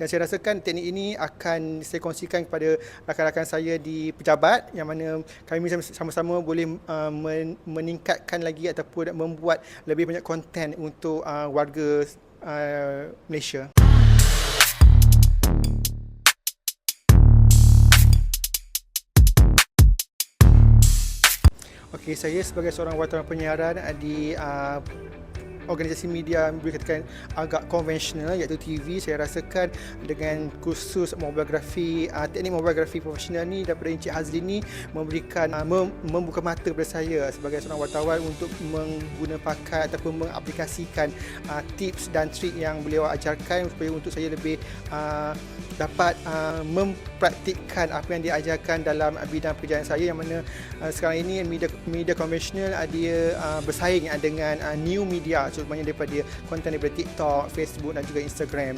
dan saya rasakan teknik ini akan saya kongsikan kepada rakan-rakan saya di pejabat yang mana kami sama-sama boleh uh, meningkatkan lagi ataupun membuat lebih banyak konten untuk uh, warga uh, Malaysia. Okey, saya sebagai seorang wartawan penyiaran di uh, organisasi media boleh katakan agak konvensional iaitu TV saya rasakan dengan kursus mobilografi uh, teknik mobilografi profesional ni daripada Encik Hazli ni memberikan uh, mem- membuka mata kepada saya sebagai seorang wartawan untuk mengguna pakai ataupun mengaplikasikan uh, tips dan trik yang beliau ajarkan supaya untuk saya lebih uh, dapat uh, mempraktikkan apa yang diajarkan dalam bidang pekerjaan saya. Yang mana uh, sekarang ini media media konvensional uh, dia uh, bersaing uh, dengan uh, new media contohnya daripada konten daripada TikTok, Facebook dan juga Instagram.